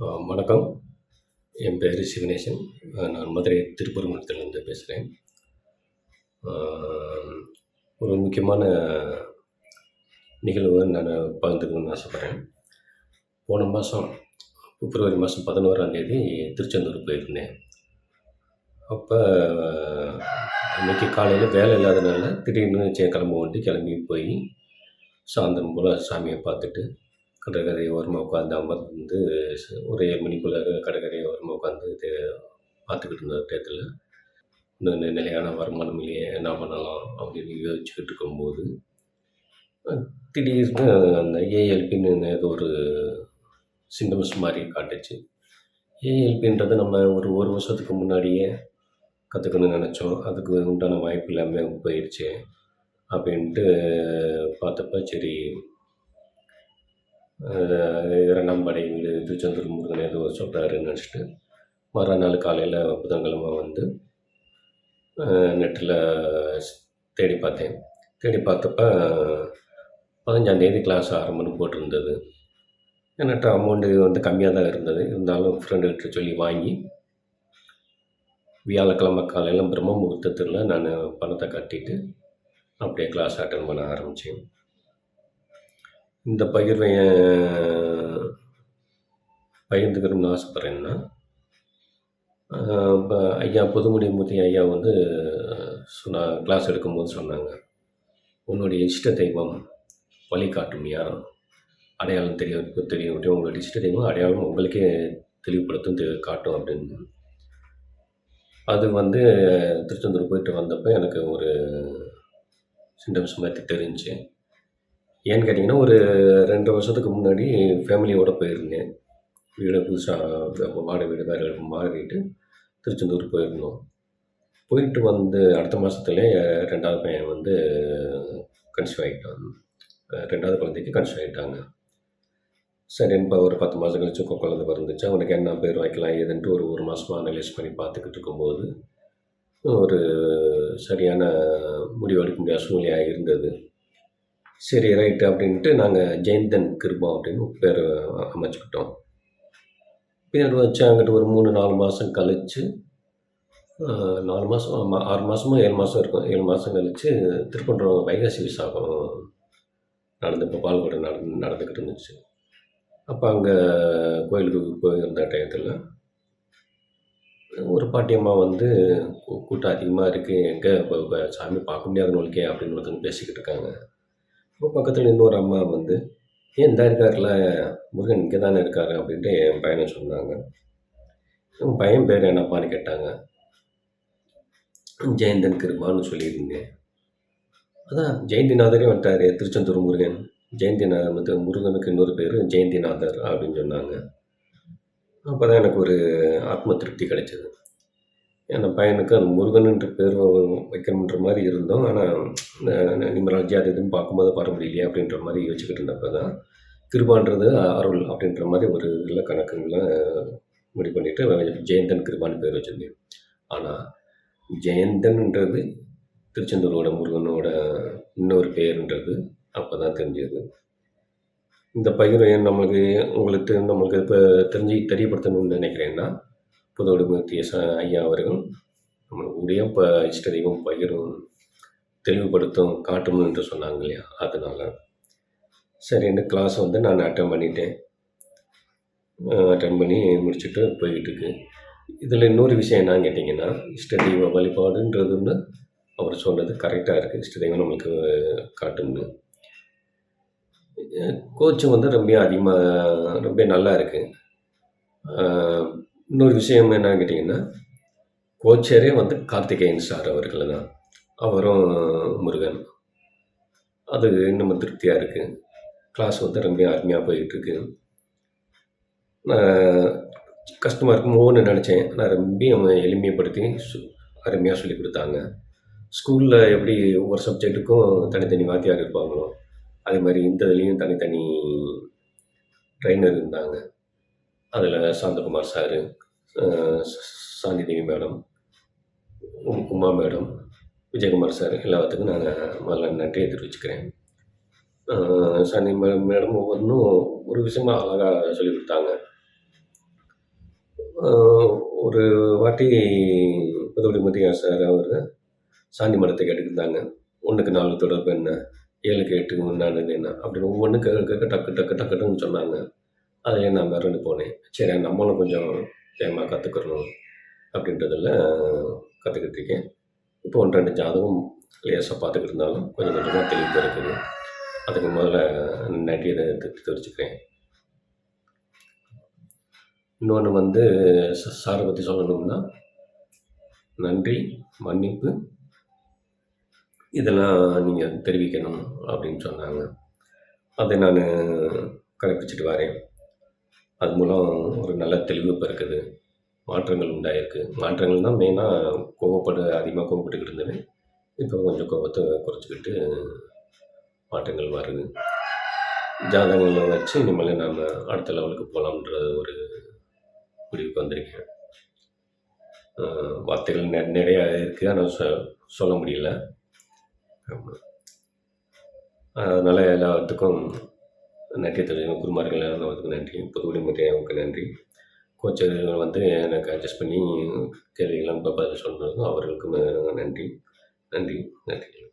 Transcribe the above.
வணக்கம். என் பேர் சிவனேசன். நான் மதுரை திருப்பரங்குன்றத்துலேருந்து பேசுகிறேன் ஒரு முக்கியமான நிகழ்வு நான் பகிர்ந்துக்கணும்னு ஆசைப்பட்றேன். போன மாதம் பிப்ரவரி மாதம் பதினோராம் தேதி திருச்செந்தூர் போயிருந்தேன். அப்போ இன்றைக்கி காலையில் வேலை இல்லாதனால திடீர்னு சரி வந்து கிளம்பி போய் சாயந்தரம் போல் சாமியை பார்த்துட்டு கடற்கரை ஓரமாக உட்காந்து அமர்ந்து ஒரு ஏழு மணிக்குள்ளே கடற்கரை ஓரமாக உட்காந்து இது பார்த்துக்கிட்டு இருந்த டயத்தில் இன்னும் நிலையான வருமானம் இல்லையே என்ன பண்ணலாம் அப்படின்னு யோசிச்சுக்கிட்டு இருக்கும்போது திடீர்னு அந்த ஏஎல்பின்னு ஏதோ ஒரு சிம்டம்ஸ் மாதிரி காட்டுச்சு. ஏஎல்பின்றது நம்ம ஒரு ஒரு வருஷத்துக்கு முன்னாடியே கற்றுக்கணும்னு நினச்சோம். அதுக்கு உண்டான வாய்ப்பு இல்லாமல் போயிடுச்சு. அப்படின்ட்டு பார்த்தப்ப சரி இரண்டாம் படை வீடு திருச்செந்தூர் முருகன் ஏதோ சொல்கிறாருன்னு நினச்சிட்டு மறுநாள் காலையில் புதன்கிழமை வந்து நெட்டில் தேடி பார்த்தேன். தேடி பார்த்தப்ப பதினஞ்சாந்தேதி கிளாஸ் ஆரம்பம்னு போட்டிருந்தது. என்கிட்ட அமௌண்ட்டு வந்து கம்மியாக தான் இருந்தது. இருந்தாலும் ஃப்ரெண்டுகிட்ட சொல்லி வாங்கி வியாழக்கிழமை காலையில் பிரம்ம முகூர்த்தத்தில் நான் பணத்தை கட்டிட்டு அப்படியே கிளாஸ் அட்டன் பண்ண ஆரம்பித்தேன் இந்த பகிர்வை பகிர்ந்துக்கணும்னு ஆசைப்பட்றேன்னா இப்போ ஐயா புதுமுடிமூர்த்தி ஐயா வந்து சொன்ன கிளாஸ் எடுக்கும்போது சொன்னாங்க உன்னுடைய இஷ்ட தெய்வம் வழிகாட்டும் யார் அடையாளம் தெரிய தெரியும் விட்டு உங்களுடைய இஷ்ட தெய்வம் அடையாளம் உங்களுக்கே தெளிவுபடுத்தும் தெ காட்டும் அப்படின்னு. அது வந்து திருச்செந்தூர் போயிட்டு வந்தப்போ எனக்கு ஒரு சிம்டம்ஸ் மாதிரி தெரிஞ்சு ஏன்னு கேட்டிங்கன்னா ஒரு ரெண்டு வருஷத்துக்கு முன்னாடி ஃபேமிலியோடு போயிருந்தேன். வீடு புதுசாக வாடகை வீடு வேறு மாறிட்டு திருச்செந்தூர் போயிருந்தோம். போயிட்டு வந்து அடுத்த மாதத்துலேயே ரெண்டாவது பையன் வந்து கன்சீவ் ஆகிட்டான் ரெண்டாவது குழந்தைக்கு கன்சீவ் ஆகிட்டாங்க சரி இப்போ ஒரு பத்து மாதம் கழிச்சு குழந்தை பிறந்துச்சு. அவனுக்கு என்ன பேர் வைக்கலாம் ஏதுன்ட்டு ஒரு ஒரு மாதமாக அனலைஸ் பண்ணி பார்த்துக்கிட்டு இருக்கும்போது ஒரு சரியான முடிவு எடுக்க முடியாத சூழ்நிலையாக இருந்தது. சரி ரைட்டு அப்படின்ட்டு நாங்கள் ஜெயந்தன் கிருபா அப்படின்னு பேர் அமைச்சுக்கிட்டோம். பேர் வச்சு அங்கிட்டு ஒரு மூணு நாலு மாதம் கழித்து நாலு மாதம் ஆறு மாதமோ ஏழு மாதம் இருக்கும். ஏழு மாதம் கழித்து திருப்பன்றம் வைகாசி விசாகம் நடந்து இப்போ பால்கோடு நடந்து நடந்துக்கிட்டு இருந்துச்சு. அப்போ அங்கே கோயிலுக்கு போயிருந்த டயத்தில் ஒரு பாட்டியம்மா வந்து கூட்டம் அதிகமாக இருக்குது எங்கே இப்போ சாமி பார்க்க முடியாத நோக்கே அப்படின்னு ஒருத்தவங்க பேசிக்கிட்டு இருக்காங்க. இப்போ பக்கத்தில் இன்னொரு அம்மா வந்து ஏன் இந்த இருக்கார்ல முருகன் இங்கே தானே இருக்காரு? அப்படின்ட்டு என் பையனை சொன்னாங்க. உன் பையன் பேர் என்னப்பான்னு கேட்டாங்க. ஜெயந்தன் கிருபான்னு சொல்லியிருந்தேன் அதான் ஜெயந்திநாதரே வந்துட்டார் திருச்செந்தூர் முருகன். ஜெயந்திநாதர் வந்து முருகனுக்கு இன்னொரு பேர் ஜெயந்திநாதர் அப்படின்னு சொன்னாங்க. அப்போ தான் எனக்கு ஒரு ஆத்ம திருப்தி கிடைச்சது. என் பையனுக்கு அந்த முருகன்ன்ற பேர் வ- வைக்கணுன்ற மாதிரி இருந்தோம். ஆனால் நிமராஜி அது இதுன்னு பார்க்கும்போது பார்க்க முடியலையே அப்படின்ற மாதிரி யோசிச்சுக்கிட்டு இருந்தப்போ தான் கிருபான்றது அருள் அப்படின்ற மாதிரி ஒரு இதில் கணக்குங்களை முடிவு பண்ணிவிட்டு ஜெயந்தன் கிருபான்னு பேர் வச்சுருந்தேன். ஆனால் ஜெயந்தன்ன்றது திருச்செந்தூரோட முருகனோட இன்னொரு பேருன்றது அப்போ தான் தெரிஞ்சது. இந்த பகிர்வை நம்மளுக்கு உங்களுக்கு தெ- நம்மளுக்கு இப்போ தெரிஞ்சு தெரியப்படுத்தணும்னு நினைக்கிறேன்னா புதோடு மூர்த்தி ஐயா அவர்கள் நம்மளுடைய இப்போ இஷ்ட தெய்வம் பகிரும் தெளிவுபடுத்தும் காட்டும் என்று சொன்னாங்க இல்லையா? அதனால. சரி இந்த கிளாஸ் வந்து நான் அட்டன் பண்ணிட்டேன். அட்டன் பண்ணி முடிச்சுட்டு போய்கிட்டு இருக்கு. இதில் இன்னொரு விஷயம் என்னன்னு கேட்டிங்கன்னா இஷ்ட தெய்வ வழிபாடுன்றது வந்து அவர் சொன்னது கரெக்டாக இருக்குது இஷ்ட தெய்வம் நம்மளுக்கு காட்டும்னு. கோச்சு வந்து ரொம்ப அதிகமாக ரொம்ப நல்லா இருக்குது இன்னொரு விஷயம் என்னன்னு கேட்டிங்கன்னா கோச்சரே வந்து கார்த்திகேயன் சார் அவர்கள் தான். அவரும் முருகன். அது இன்னும் திருப்தியாக இருக்குது கிளாஸ் வந்து ரொம்ப அருமையாக போயிட்டுருக்கு நான் கஷ்டமாக இருக்குமோன்னு நினச்சேன். நான் ரொம்ப அவங்க எளிமைப்படுத்தி சு அருமையாக சொல்லி கொடுத்தாங்க. ஸ்கூலில் எப்படி ஒவ்வொரு சப்ஜெக்ட்டுக்கும் தனித்தனி வாத்தியார் இருப்பாங்களோ அதே மாதிரி இந்த இதுலேயும் தனித்தனி ட்ரைனர் இருந்தாங்க. அதில் Santhakumar sir Shanthi Devi madam Uma madam Vijayakumar sir எல்லாத்துக்கும் நான் முதல்ல நன்றியை தெரிவிச்சுக்கிறேன். சாந்தி மேடம் ஒவ்வொன்றும் ஒரு விஷயமா அழகாக சொல்லி கொடுத்தாங்க. ஒரு வாட்டி புதுக்குடி முத்தையா சார் அவர் சாந்தி மடத்தை கேட்டுக்கிட்டாங்க. ஒன்றுக்கு நாலு தொடர்பு என்ன? ஏழுக்கு எட்டுக்கு முன்னாடி என்ன? அப்படின்னு ஒவ்வொன்றும் கேட்க டக்கு டக்கு டக்குன்னு சொன்னாங்க. அதிலே நான் மிரண்டு போனேன். சரி நம்மளும் கொஞ்சம் வேகமாக கற்றுக்கணும் அப்படின்றதில் கற்றுக்கிட்டு இருக்கேன். இப்போ ஒன்று ரெண்டு ஜாதகம் லேசாக பார்த்துக்கிட்டு இருந்தாலும் கொஞ்சம் கொஞ்சமாக தெளிவு இருக்குது. அதுக்கு முதல்ல நன்றியை தெ- தெரிவிச்சுக்கிறேன். இன்னொன்று வந்து சாரை பற்றி சொல்லணும்னா நன்றி மன்னிப்பு. இதெல்லாம் நீங்கள் தெரிவிக்கணும் அப்படின்னு சொன்னாங்க. அதை நான் கடைப்பிடிச்சிட்டு வரேன். அது மூலம் ஒரு நல்ல தெளிவு இப்போ இருக்குது மாற்றங்கள் உண்டாயிருக்கு. மாற்றங்கள் தான் மெயினாக கோவப்பட அதிகமாக கோவப்பட்டுக்கிட்டு இருந்தேன் இப்போ கொஞ்சம் கோபத்தை குறைச்சிக்கிட்டு மாற்றங்கள் வருது. ஜாதகங்களை வச்சு இனிமேல் நாம் அடுத்த லெவலுக்கு போகலாம்ன்ற ஒரு முடிவுக்கு வந்திருக்கேன். வார்த்தைகள் நெ நிறையா இருக்குது ஆனால் சொ சொல்ல முடியல. அதனால் எல்லாத்துக்கும் நன்றி குருமார்கள் எல்லாத்துக்கும் நன்றி. புதுக்குடி அவருக்கு நன்றி. கோச்சர்கள் வந்து எனக்கு அட்ஜஸ்ட் பண்ணி கேள்விகள்லாம் இப்போ பதில் சொன்னதுக்கும் அவர்களுக்கும் நன்றி. நன்றி நன்றி.